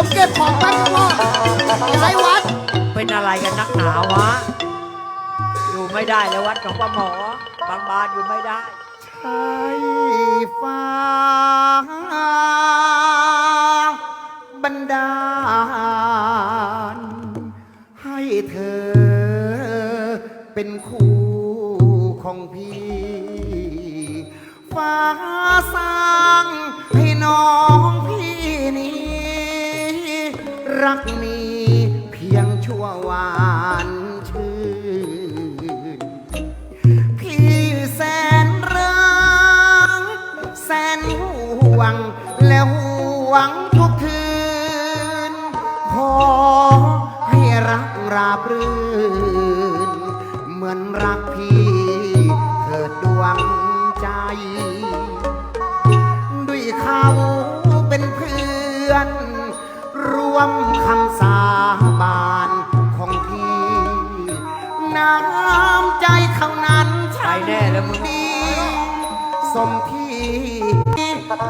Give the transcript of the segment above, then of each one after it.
ผมเก็บของแป๊บนึงพ่อย้ายวัด เป็นอะไรกันนักหนาวะ อยู่ไม่ได้แล้ววัดของป้าหมอบางบานอยู่ไม่ได้ ใช่ฟ้า บันดาล ให้เธอ เป็นคู่ของพี่ ฟ้าสร้างให้น้อง รักมีเพียงชั่ววานชื่น พี่แสนรักแสนห่วง และห่วงทุกคืน ขอให้รักราบรื่น เหมือนรักพี่เถิดดวงใจ น้ำใจเขานั้นไปแน่แล้วมึงดีสมที่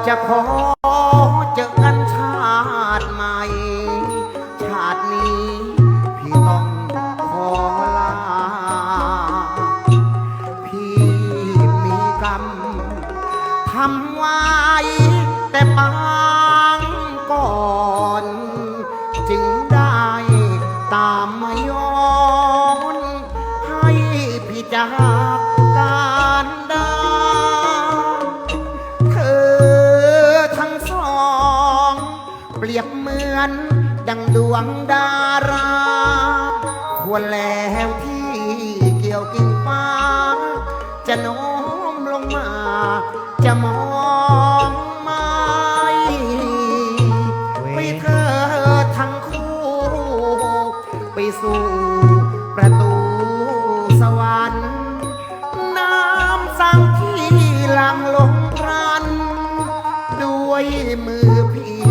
จะขอเจอกันชาติใหม่ ชาตินี้ พี่ต้องขอลา พี่มีกรรมทำไว้แต่ปา พี่จากการดาเธอทั้งสอง เปรียบเหมือน ดังดวงดารา ควรแล้วที่เกี่ยวกิ่งฟ้า จะโน้มลงมา จะมองไม่ไปเธอทั้งคู่ ไปสู่ ยมือพี่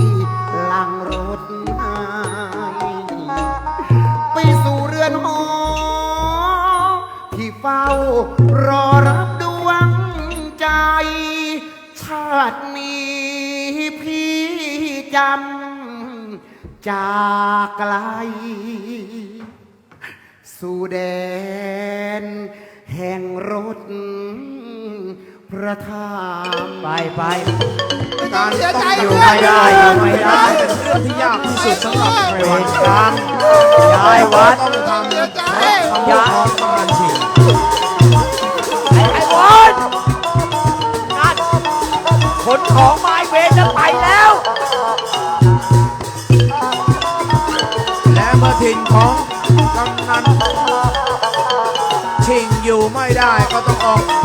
หลังรถให้ไปสู่เรือนหอ ที่เฝ้ารอรับดวงใจ ชาตินี้พี่จำจากไกล สู่แดน แห่งรถพระธรรมไปไป การเสียใจอยู่ไม่ได้อยู่ไม่ได้เป็นเรื่องที่ยากที่สุดสำหรับใครเววันรกรรมย้ายวัดต้องทำเสียใจคำว่าท้องกำนันชิงไอ้ไอ้วอนนั่นขนของไม้เวรจะไปแล้ว และเมื่อถิ่นของกำนันชิงอยู่ไม่ได้ก็ต้องออก